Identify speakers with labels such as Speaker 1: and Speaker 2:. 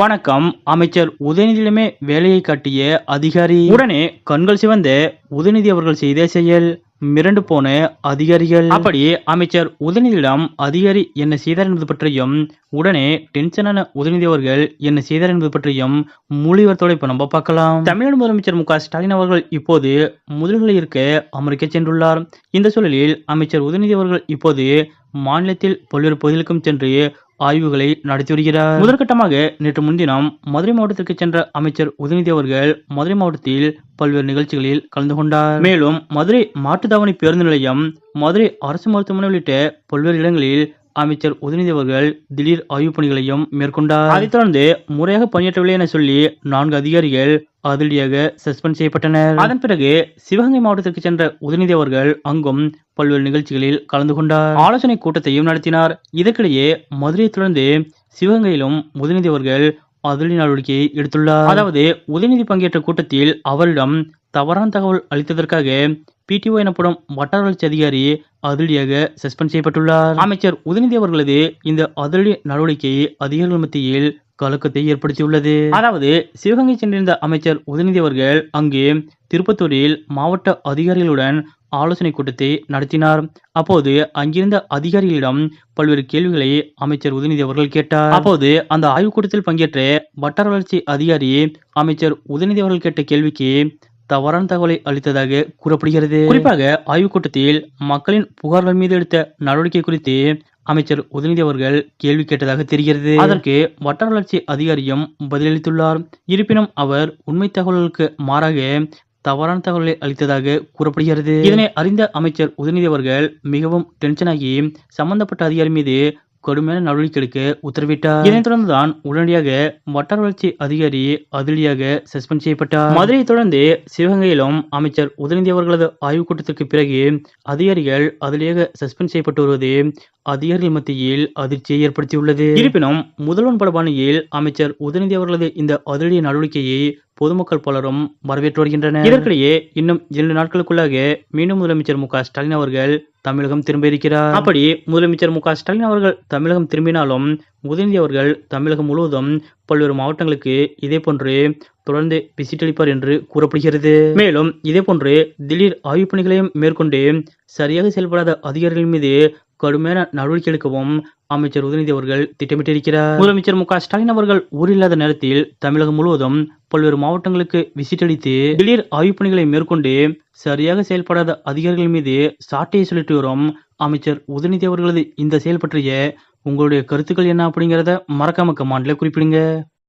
Speaker 1: வணக்கம். அமைச்சர் உதயநிதியிடமே வேலையை காட்டிய அதிகாரி. உடனே கண்கள் சிவந்த உதயநிதி அவர்கள் செய்த செயல் மிரண்டு போன அதிகாரிகள். அப்படி அமைச்சர் உதயநிதியிடம் அதிகாரி என்ன செய்தார் என்பது பற்றியும் உடனே டென்ஷனான உதயநிதி அவர்கள் என்ன செய்தார் என்பது பற்றியும் மூலிவரத்தோட இப்ப நம்ம பார்க்கலாம். தமிழ்நாடு முதலமைச்சர் மு ஸ்டாலின் அவர்கள் இப்போது முதல்களில் இருக்க அமெரிக்கா சென்றுள்ளார். இந்த சூழலில் அமைச்சர் உதயநிதி அவர்கள் இப்போது மாநிலத்தில் பல்வேறு பகுதிகளுக்கும் சென்று ஆய்வுகளை நடத்தி வருகிறார் முதற்கட்டமாக நேற்று முன்தினம் மதுரை மாவட்டத்திற்கு சென்ற அமைச்சர் உதயநிதி அவர்கள் மதுரை மாவட்டத்தில் பல்வேறு நிகழ்ச்சிகளில் கலந்து கொண்டார். மேலும் மதுரை மாட்டுத்தாவணி பேருந்து நிலையம் மதுரை அரசு மருத்துவமனை உள்ளிட்ட பல்வேறு இடங்களில் அமைச்சர் உதயநிதி அவர்கள் திடீர் ஆய்வுப் பணிகளையும் மேற்கொண்டார். அதைத் தொடர்ந்து முறையாக பணியாற்றவில்லை என சொல்லி நான்கு அதிகாரிகள் அதிரடியாக சஸ்பெண்ட் செய்யப்பட்டனர். அதன் பிறகு சிவகங்கை மாவட்டத்திற்கு சென்ற உதயநிதி அவர்கள் அங்கும் பல்வேறு நிகழ்ச்சிகளில் கலந்து கொண்டார். ஆலோசனை கூட்டத்தையும் நடத்தினார். இதற்கிடையே மதுரையை தொடர்ந்து சிவகங்கையிலும் உதயநிதி அவர்கள் அதிரடி நடவடிக்கையை எடுத்துள்ளார். அதாவது உதயநிதி பங்கேற்ற கூட்டத்தில் அவரிடம் தவறான தகவல் அளித்ததற்காக பிடிஓ எனப்படும் வட்டார வளர்ச்சி அதிகாரி அதிரடியாக சஸ்பெண்ட் செய்யப்பட்டுள்ளார். அமைச்சர் உதயநிதி அவர்களது இந்த அதிரடி நடவடிக்கை அதிகாரிகள் மத்தியில் கலக்கத்தை ஏற்படுத்தியுள்ளது. அதாவது சிவகங்கை சென்றிருந்த அமைச்சர் உதயநிதி அவர்கள் அங்கு திருப்பத்தூரில் மாவட்ட அதிகாரிகளுடன் ஆலோசனை கூட்டத்தை நடத்தினார். அப்போது அங்கிருந்த அதிகாரிகளிடம் பல்வேறு கேள்விகளை அமைச்சர் உதயநிதி அவர்கள் கேட்டார். அப்போது அந்த ஆய்வுக் கூட்டத்தில் பங்கேற்ற வட்டார வளர்ச்சி அதிகாரி அமைச்சர் உதயநிதி அவர்கள் கேட்ட கேள்விக்கு தவறான தகவலை அளித்ததாக கூறப்படுகிறது. குறிப்பாக ஆய்வுக் கூட்டத்தில் மக்களின் புகார்கள் மீது எடுத்த நடவடிக்கை குறித்து அமைச்சர் உதயநிதி அவர்கள் கேள்வி கேட்டதாக தெரிகிறது. அதற்கு வட்டார வளர்ச்சி அதிகாரியும் பதிலளித்துள்ளார். இருப்பினும் அவர் உண்மை தகவல்களுக்கு மாறாக தவறான தகவலை அளித்ததாக கூறப்படுகிறது. இதனை அறிந்த அமைச்சர் உதயநிதி அவர்கள் மிகவும் டென்ஷனாகி சம்பந்தப்பட்ட அதிகாரி மீது கடுமையான நடவடிக்கை எடுக்க உத்தரவிட்டார். இதனைத் தொடர்ந்துதான் உடனடியாக வட்டார வளர்ச்சி அதிகாரி அதிரடியாக சஸ்பெண்ட் செய்யப்பட்டார். மதுரையை தொடர்ந்து சிவகங்கையிலும் அமைச்சர் உதயநிதி அவர்களது ஆய்வுக் கூட்டத்திற்கு பிறகு அதிகாரிகள் அதிரடியாக சஸ்பெண்ட் செய்யப்பட்டு வருவது அதிகாரிகள் மத்தியில் அதிர்ச்சியை ஏற்படுத்தியுள்ளது. இருப்பினும் முதல்வன் படபாணியில் அமைச்சர் உதயநிதி அவர்களது இந்த அதிரடி நடவடிக்கையை பொதுமக்கள் பலரும் வரவேற்று வருகின்றனர் இதற்கிடையே இன்னும் இரண்டு நாட்களுக்குள்ளாக மீண்டும் முதலமைச்சர் மு ஸ்டாலின் அவர்கள் தமிழகம் திரும்ப இருக்கிறார். அப்படி முதலமைச்சர் மு ஸ்டாலின் அவர்கள் தமிழகம் திரும்பினாலும் உதயநிதி அவர்கள் தமிழகம் முழுவதும் பல்வேறு மாவட்டங்களுக்கு இதே போன்று தொடர்ந்து விசிட் அளிப்பார் என்று கூறப்படுகிறது. மேலும் இதே போன்று திடீர் ஆய்வுப் பணிகளையும் மேற்கொண்டு சரியாக செயல்படாத அதிகாரிகள் மீது கடுமையான நடவடிக்கை எடுக்கவும் அமைச்சர் உதயநிதி அவர்கள் திட்டமிட்டிருக்கிறார். முதலமைச்சர் மு க ஸ்டாலின் அவர்கள் ஊரில்லாத நேரத்தில் தமிழகம் முழுவதும் பல்வேறு மாவட்டங்களுக்கு விசிட் அளித்து திடீர் ஆய்வுப் பணிகளை மேற்கொண்டு சரியாக செயல்படாத அதிகாரிகள் மீது சாட்டையை சொல்லிட்டு வரும் அமைச்சர் உதயநிதி அவர்களது இந்த செயல் பற்றிய உங்களுடைய கருத்துக்கள் என்ன அப்படிங்கிறத மறக்காம கமாண்ட்ல குறிப்பிடுங்க.